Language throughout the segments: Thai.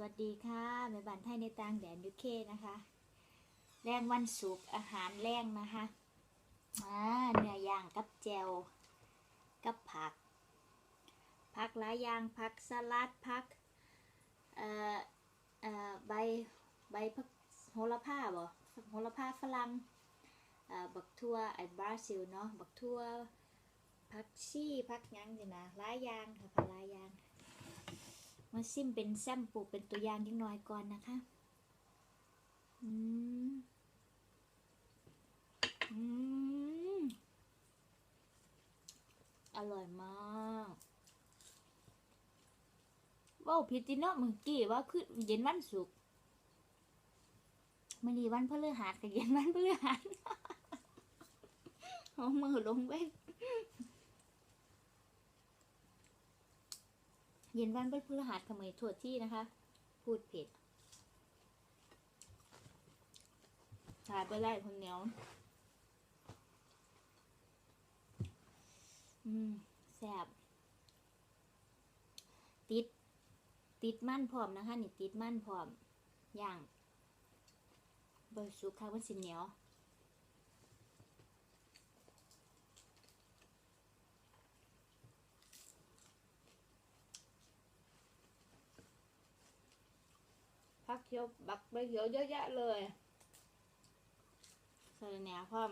วัสดีค่ะแม่บ้านไทยในต่างแดนยูเคนะคะ แรงวันศุกร์อาหารแรงนะคะอ่าเนื้อย่างกับแจวกับผัก ผักหลายอย่างผักสลัดผักเอ่อเอ่อใบใบผักโหระพาบ่โหระพาฝรั่งเอ่อบักทั่วไอ้บราซิลเนาะบักทั่วผักชีผักยังสินะหลายอย่างค่ะผักหลายอย่าง มาซิมเป็นแซมปูเป็นตัวอย่างนิดหน่อยก่อนนะคะอืมอืมอร่อยมากว้าวพิจิเนะเมื่อกี้ว่าคือเย็นวันศุกร์มันดีวันพฤหัสกับเย็นวันพฤหัสเอามือลงเว้ เย็นวันพฤหัสขมยถั่วที่นะคะ พูดผิดถ่ายไปไล่คนเหนียว อืมแซบติด ติดมั่นพร้อมนะคะ นี่ติดมั่นพร้อม อย่างเบอร์ซุกค่ะว่าสิเหนียว พักเขียวบักใบเขียวเยอะแยะเลยใส่แหนพร้อม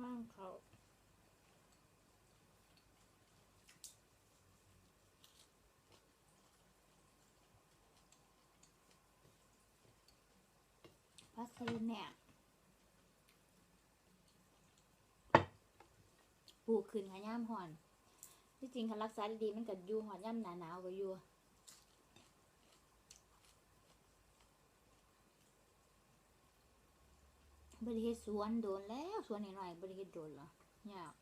ว่างเขาพักใส่แหนป ลูกขึ้นค่ะย่ามหอน ที่จริงคันรักษาดีๆมันก็อยู่หอนย่ำหนาหนาวก็อยู่บริเฮ็ดสวนโดนแล้วสวนหน่อยๆบริเฮ็ดโดนเหรอยาก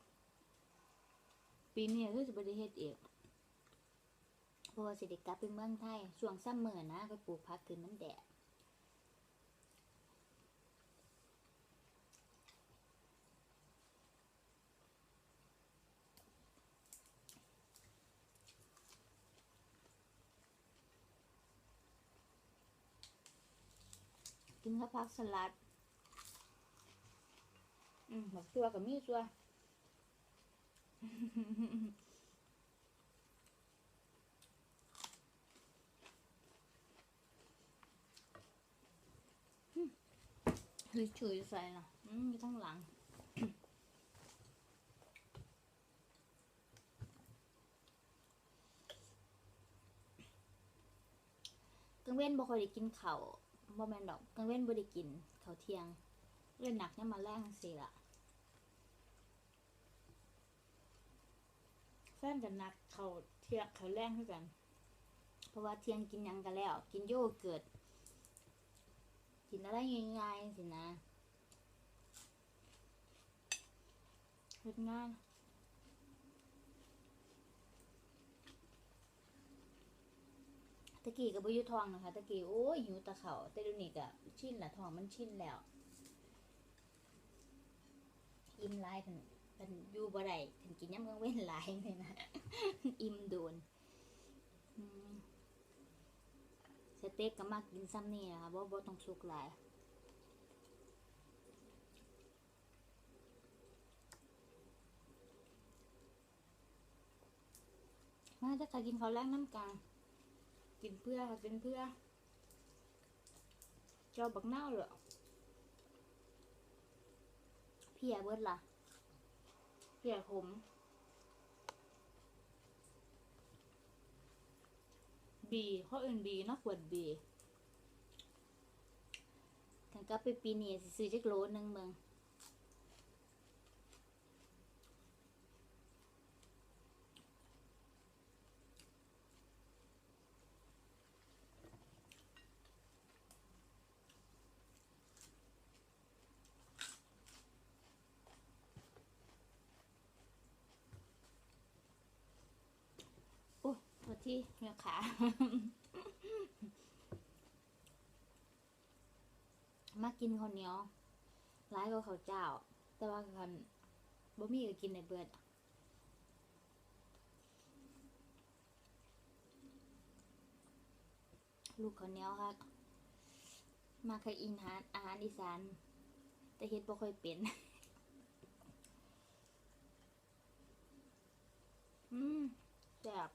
ปีนี้ก็จะบริเฮ็ดเองเพราะว่าสิเด็กกลับไปเมืองไทยช่วงซัมเมอร์นะ ก็ปลูกพักขึ้นมันแดด กินข้าวผักสลัด อืมบักตัวกับมีตัวเฮ้ยฉุยใส่นะอืมมีทั้งหลังกังเว้นบ่ค่อยได้กินข้าว บ่แมนดอกกังเว้นบ่ได้กินเขาเที่ยงเล่นหนักเนี่ยมาแรงสิละแฟนกันหนักเขาเที่ยงเขาวแรงคือกัน เพราะว่าเที่ยงกินยังกันแล้ว กินโยเกิร์ตกินอะไรง่ายๆสินะเฮ็ดงานะกี้กับบยุทองนะคะตะกี้โอ้ยหิวตะเขาแต่ดี๋ยวนี้ก็ชินละทองมันชินแล้วอิ่มลายเป็นเป็นอยู่บ่ได้เป็นกินย้ำกลางเว้นลายเลยนะอิ่มโดนสเต็กก็มากกินซ้ำนี่นะคะบ่บ่ต้องสุกหลายมาจะกินข้าวแรกน้ำกลาง กินเพื่อกินเพื่อเจ้าบักเน่าเหรอเพียเบิดล่ะเพียผมบีเขาเอินบีนาะขวดบีกันก็ไปปีนี้สิซื้อจักโลนึงเมือง ที่เหี่ยวขามากินข้าวเหนียวร้ายกว่าข้าวเจ้า แต่ว่ากันบ่มีก็กินในเบิดลูกข้าวเหนียวครับ มาเคยอินหารอาหารอีสาน แต่เฮ็ดบ่ค่อยเป็น อืมแซ่บ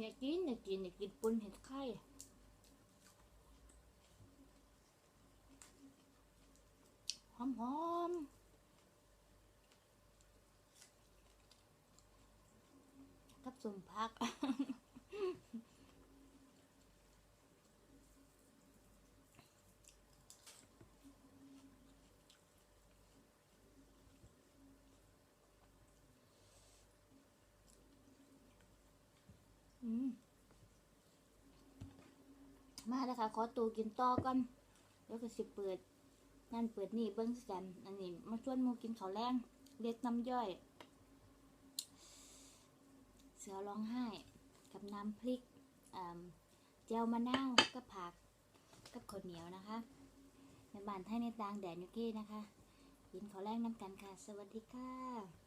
อยากกินอยากกินอยากกินปุ้นเห็ดไข่หอมหอมๆกับสมพัก มาแล้วค่ะ ขอตัวกินต่อก่อนแล้วก็สิเปิดนั่นเปิดนี่เบิ้งกัน อันนี้มาชวนมูกินข้าวแรงเรียกน้ำย่อย เสือร้องไห้ กับน้ำพริกเจลมะนาวกับผักกับข้าวเหนียวนะคะในบ้านไทยในต่างแดนยูเก้นะคะกินข้าวแรงน้ำกันค่ะ สวัสดีค่ะ